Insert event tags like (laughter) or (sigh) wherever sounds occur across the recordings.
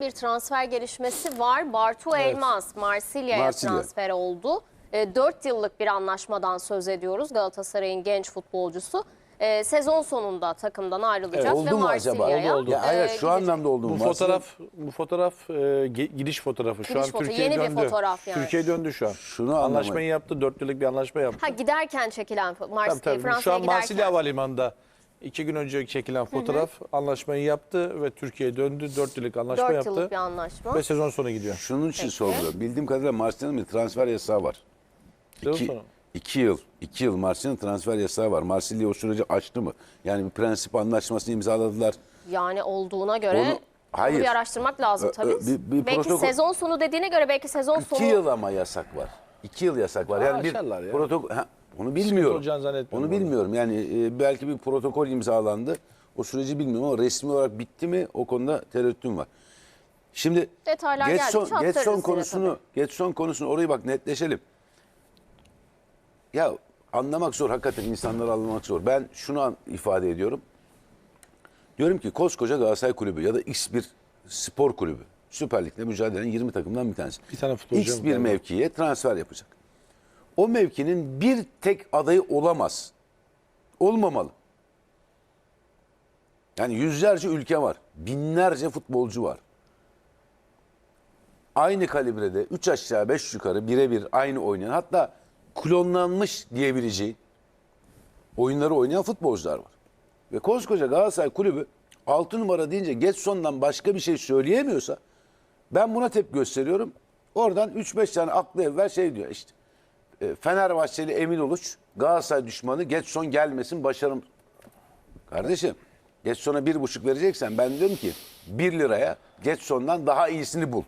bir transfer gelişmesi var. Bartu Elmas Marsilya'ya Marsilya. transfer oldu. 4 yıllık bir anlaşmadan söz ediyoruz Galatasaray'ın genç futbolcusu. E, sezon sonunda takımdan ayrılacak Evet, ve oldu mu acaba? Marsilya'ya Oldu, oldu. Ya hayır e, şu gidecek. anlamda oldu Bu mu? fotoğraf bu fotoğraf e, gidiş fotoğrafı. Şu Gidiş an foto- Türkiye yeni bir fotoğraf yani. Türkiye döndü şu an. Şunu anlamayın. Anlaşmayı yaptı. 4 yıllık bir anlaşma yaptı. Ha giderken çekilen fo- Mars, tabii, tabii. Şu Fransa'ya an Marsilya giderken. Havalimanı'nda iki gün önce çekilen fotoğraf anlaşmayı yaptı ve Türkiye'ye döndü. 4 yıllık anlaşma 4 yaptı yıllık bir anlaşma. ve sezon sonu gidiyor. Şunun için Peki. sorguluyorum. Bildiğim kadarıyla Marsilya'nın bir transfer yasağı var. Sezon İki, sonu. iki yıl. iki yıl Marsilya'nın transfer yasağı var. Marsilya o süreci açtı mı? Yani bir prensip anlaşmasını imzaladılar. Yani olduğuna göre Onu- hayır. bir araştırmak lazım Ö- tabii. ö- bir- bir belki protokol- sezon sonu dediğine göre belki sezon İki sonu yıl ama yasak var. İki yıl yasak var. Yani bir aşarlar ya. protokol... Ha, onu bilmiyorum. Onu bilmiyorum. Yani e, belki bir protokol imzalandı. O süreci bilmiyorum ama resmi olarak bitti mi o konuda tereddütüm var. Şimdi Detaylar Getson, aktarırız Getson konusunu, Getson konusunu orayı bak netleşelim. Ya anlamak zor hakikaten insanları anlamak zor. Ben şunu an- ifade ediyorum. Diyorum ki koskoca Galatasaray Kulübü ya da X bir spor kulübü Süper Lig'de mücadele eden 20 takımdan bir tanesi. Bir tane futbolcu X mu bir var? mevkiye transfer yapacak. O mevkinin bir tek adayı olamaz. Olmamalı. Yani yüzlerce ülke var. Binlerce futbolcu var. Aynı kalibrede 3 aşağı 5 yukarı birebir aynı oynayan hatta klonlanmış diyebileceği oyunları oynayan futbolcular var. Ve koskoca Galatasaray kulübü 6 numara deyince Getson'dan başka bir şey söyleyemiyorsa ben buna tepki gösteriyorum. Oradan 3-5 tane aklı evvel şey diyor işte. E, Fenerbahçeli Emin Uluç Galatasaray düşmanı Getson gelmesin başarım. Kardeşim Getson'a bir buçuk vereceksen ben diyorum ki 1 liraya Getson'dan daha iyisini bul.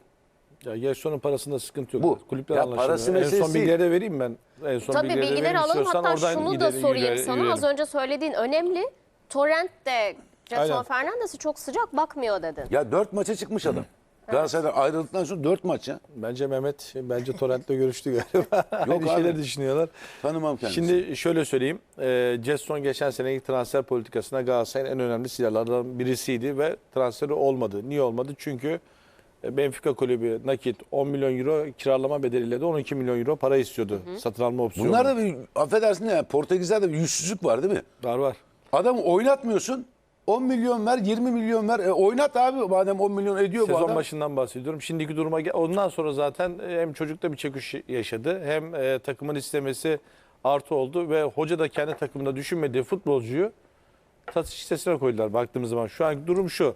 Ya Gerson'un parasında sıkıntı yok. Bu. Kulüpler Ya anlaşamıyor. parası En meselesi son bilgileri de vereyim ben. En son Tabii bilgileri bilgileri alalım hatta oradan şunu da gidelim, sorayım sana. yürüyelim. Az önce söylediğin önemli. Torrent de Jetson. Fernandes'i çok sıcak bakmıyor dedin. Ya 4 maça çıkmış adam. Galatasaray'dan ayrıldıktan sonra 4 maç ya. Bence Mehmet, bence Torrent'le görüştü galiba. Aynı abi. şeyleri düşünüyorlar. Tanımam kendisini. Şimdi şöyle söyleyeyim. E, Jetson geçen seneki transfer politikasına Galatasaray'ın en önemli silahlarından birisiydi ve transferi olmadı. Niye olmadı? Çünkü e, Benfica kulübü nakit 10 milyon euro kiralama bedeliyle de 12 milyon euro para istiyordu. Satın alma opsiyonu. Bunlarda bir affedersin de ya Portekizler'de bir yüzsüzlük var değil mi? var var. Adamı oynatmıyorsun. 10 milyon ver, 20 milyon ver. E, oynat abi madem 10 milyon ediyor bu Sezon adam. başından bahsediyorum. Şimdiki duruma gel- ondan sonra zaten e, hem çocukta bir çöküş yaşadı hem e, takımın istemesi artı oldu ve hoca da kendi takımında düşünmediği futbolcuyu satış listesine koydular baktığımız zaman. Şu anki durum şu.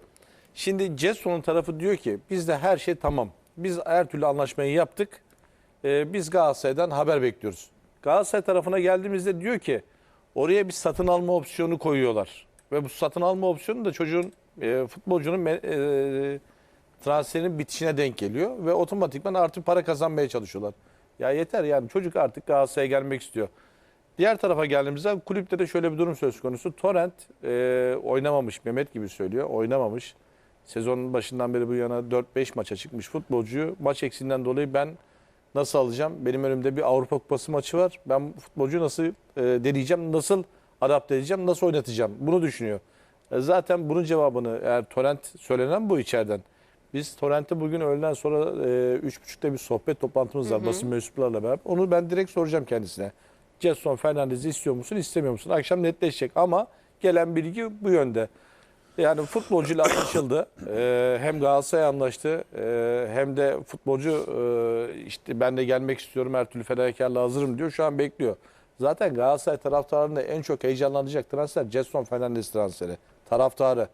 Şimdi Jetson'un tarafı diyor ki bizde her şey tamam. Biz her türlü anlaşmayı yaptık. E, biz Galatasaray'dan haber bekliyoruz. Galatasaray tarafına geldiğimizde diyor ki oraya bir satın alma opsiyonu koyuyorlar. Ve bu satın alma opsiyonu da çocuğun e, futbolcunun e, transferinin bitişine denk geliyor ve otomatikman artı para kazanmaya çalışıyorlar. Ya yeter yani çocuk artık Galatasaray'a gelmek istiyor. Diğer tarafa geldiğimizde kulüpte de şöyle bir durum söz konusu. Torrent e, oynamamış, Mehmet gibi söylüyor, oynamamış. Sezonun başından beri bu yana 4-5 maça çıkmış futbolcuyu. Maç eksiğinden dolayı ben nasıl alacağım? Benim önümde bir Avrupa Kupası maçı var. Ben futbolcuyu nasıl e, deneyeceğim, nasıl adapte edeceğim, nasıl oynatacağım? Bunu düşünüyor. E, zaten bunun cevabını eğer Torrent söylenen bu içeriden. Biz Torrent'te bugün öğleden sonra e, 3.30'da bir sohbet toplantımız var basın mensuplarla beraber. Onu ben direkt soracağım kendisine. Jetson Fernandez'i istiyor musun, istemiyor musun? Akşam netleşecek ama gelen bilgi bu yönde. Yani futbolcuyla (coughs) anlaşıldı. Ee, hem Galatasaray anlaştı ee, hem de futbolcu e, işte ben de gelmek istiyorum her türlü fedakarlığa hazırım diyor. Şu an bekliyor. Zaten Galatasaray taraftarını da en çok heyecanlanacak transfer Jetson Fernandez transferi. Taraftarı.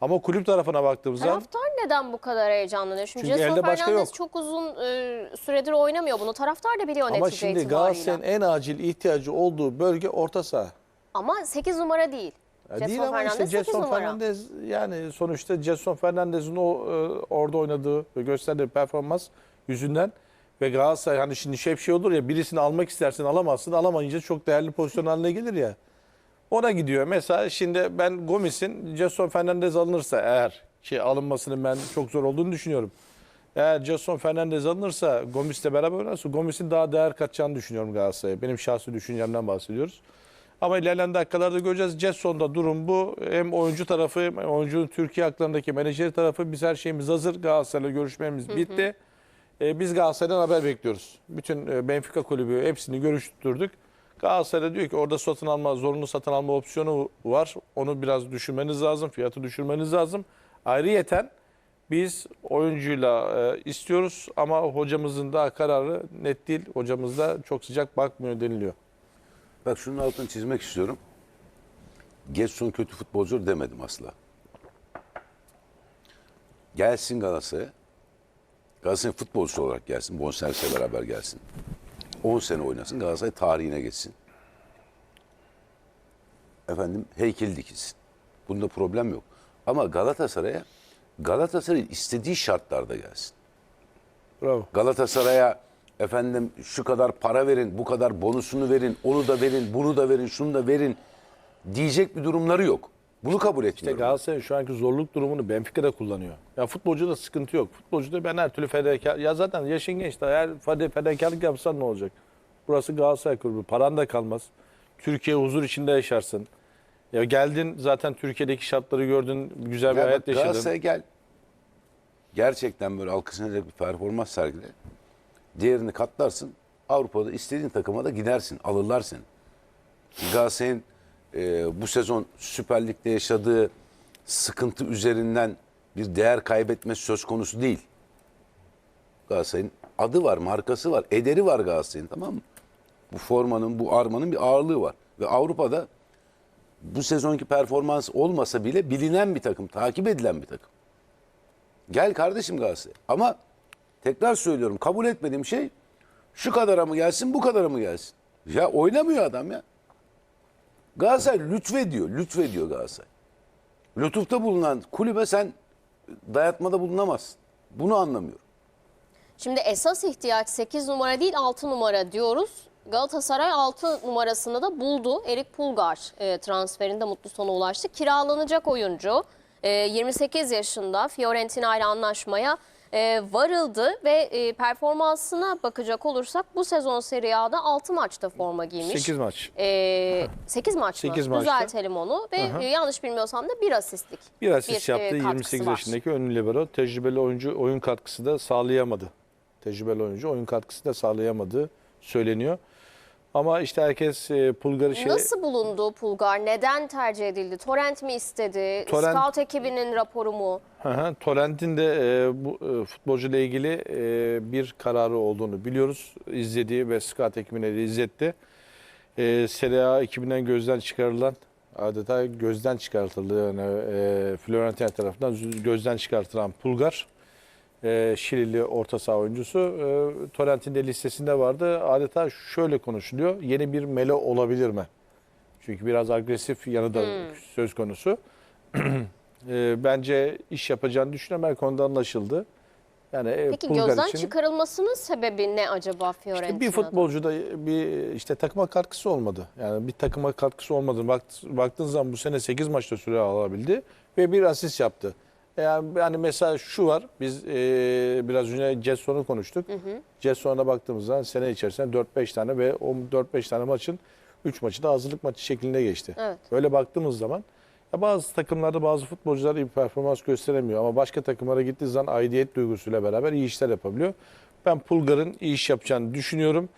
Ama kulüp tarafına baktığımızda Taraftar neden bu kadar heyecanlanıyor? Şimdi, Çünkü elde başka Fernandes yok. çok uzun e, süredir oynamıyor bunu. Taraftar da biliyor ama netice şimdi itibariyle. Galatasaray'ın en acil ihtiyacı olduğu bölge orta saha. Ama 8 numara değil. Ya Jetson değil ama işte Fernandes 8 Jetson numara. Fernandez yani sonuçta Jetson Fernandez'in o e, orada oynadığı ve gösterdiği performans yüzünden ve Galatasaray hani şimdi şey şey olur ya birisini almak istersin alamazsın alamayınca çok değerli pozisyon haline gelir ya. Ona gidiyor. Mesela şimdi ben Gomis'in Jetson Fernandez alınırsa eğer ki alınmasının ben çok zor olduğunu düşünüyorum. Eğer Jetson Fernandez alınırsa Gomis'le beraber oynarsa Gomis'in daha değer katacağını düşünüyorum Galatasaray'a. Benim şahsi düşüncemden bahsediyoruz. Ama ilerleyen dakikalarda göreceğiz. Jetson'da durum bu. Hem oyuncu tarafı hem oyuncunun Türkiye haklarındaki menajeri tarafı biz her şeyimiz hazır. Galatasaray'la görüşmemiz bitti. Ee, biz Galatasaray'dan haber bekliyoruz. Bütün e, Benfica kulübü hepsini görüştürdük. Galatasaray diyor ki orada satın alma, zorunlu satın alma opsiyonu var. Onu biraz düşünmeniz lazım, fiyatı düşürmeniz lazım. Ayrıyeten biz oyuncuyla e, istiyoruz ama hocamızın da kararı net değil. Hocamız da çok sıcak bakmıyor deniliyor. Bak şunun altını çizmek istiyorum. Getson kötü futbolcu demedim asla. Gelsin Galatasaray'a. Galatasaray futbolcusu olarak gelsin. Bonservisle beraber gelsin. 10 sene oynasın. Galatasaray tarihine geçsin. Efendim heykel dikilsin. Bunda problem yok. Ama Galatasaray'a Galatasaray'ın istediği şartlarda gelsin. Bravo. Galatasaray'a efendim şu kadar para verin, bu kadar bonusunu verin, onu da verin, bunu da verin, şunu da verin diyecek bir durumları yok. Bunu kabul İşte etmiyorum. Galatasaray şu anki zorluk durumunu Benfica'da kullanıyor. Ya futbolcuda sıkıntı yok. Futbolcuda ben her türlü fedakar... Ya zaten yaşın genç daha eğer fede- fedakarlık yapsan ne olacak? Burası Galatasaray kulübü. Paran da kalmaz. Türkiye huzur içinde yaşarsın. Ya geldin zaten Türkiye'deki şartları gördün. Güzel bir Ya bak, hayat yaşadın. Galatasaray'a gel. Gerçekten böyle alkışlanacak bir performans sergile. Diğerini katlarsın. Avrupa'da istediğin takıma da gidersin. Alırlar seni. Galatasaray'ın e, bu sezon Süper Lig'de yaşadığı sıkıntı üzerinden bir değer kaybetmesi söz konusu değil. Galatasaray'ın adı var, markası var, ederi var Galatasaray'ın tamam mı? Bu formanın, bu armanın bir ağırlığı var. Ve Avrupa'da bu sezonki performans olmasa bile bilinen bir takım, takip edilen bir takım. Gel kardeşim Galatasaray. Ama tekrar söylüyorum kabul etmediğim şey şu kadara mı gelsin bu kadara mı gelsin? Ya oynamıyor adam ya. Galatasaray lütfediyor, lütfediyor Galatasaray. Lütufta bulunan kulübe sen dayatmada bulunamazsın. Bunu anlamıyorum. Şimdi esas ihtiyaç 8 numara değil 6 numara diyoruz. Galatasaray 6 numarasını da buldu. Erik Pulgar e, transferinde mutlu sona ulaştı. Kiralanacak oyuncu e, 28 yaşında Fiorentina ile anlaşmaya e, varıldı ve e, performansına bakacak olursak bu sezon Serie A'da 6 maçta forma giymiş. 8 maç. E, 8 maç mı? Sekiz maçta. Düzeltelim onu ve e, yanlış bilmiyorsam da bir asistlik. Bir asist bir, e, yaptı. katkısı 28 var. yaşındaki ön libero. Tecrübeli oyuncu oyun katkısı da sağlayamadı. Tecrübeli oyuncu oyun katkısı da sağlayamadığı söyleniyor. Ama işte herkes e, Pulgar'ı şey... Nasıl bulundu Pulgar? Neden tercih edildi? Torrent mi istedi? Torrent- Scout ekibinin raporu mu? Torrent'in de e, bu e, futbolcuyla ilgili e, bir kararı olduğunu biliyoruz. İzlediği ve scout ekibine de izletti. E, Serie A ekibinden gözden çıkarılan adeta gözden çıkartıldı. Yani, e, Fiorentina tarafından gözden çıkartılan Pulgar. E, Şilili orta saha oyuncusu. E, Torrent'in de listesinde vardı. Adeta şöyle konuşuluyor. Yeni bir Melo olabilir mi? Çünkü biraz agresif yanı da söz konusu. (clears throat) E, bence iş yapacağını düşünüyorum. Her konuda anlaşıldı. Yani e, Peki Pulgar gözden için çıkarılmasının sebebi ne acaba Fiorentina'da? işte bir futbolcuda bir işte takıma katkısı olmadı. Yani bir takıma katkısı olmadı. Bak, baktığın zaman bu sene 8 maçta süre alabildi ve bir asist yaptı. Yani, yani mesela şu var. Biz e, biraz önce Jetson'u konuştuk. Jetson'a baktığımız zaman sene içerisinde 4-5 tane ve o 4-5 tane maçın 3 maçı da hazırlık maçı şeklinde geçti. Evet. Böyle baktığımız zaman ya bazı takımlarda bazı futbolcular iyi performans gösteremiyor ama başka takımlara gittiği zaman aidiyet duygusuyla beraber iyi işler yapabiliyor. Ben Pulgar'ın iyi iş yapacağını düşünüyorum.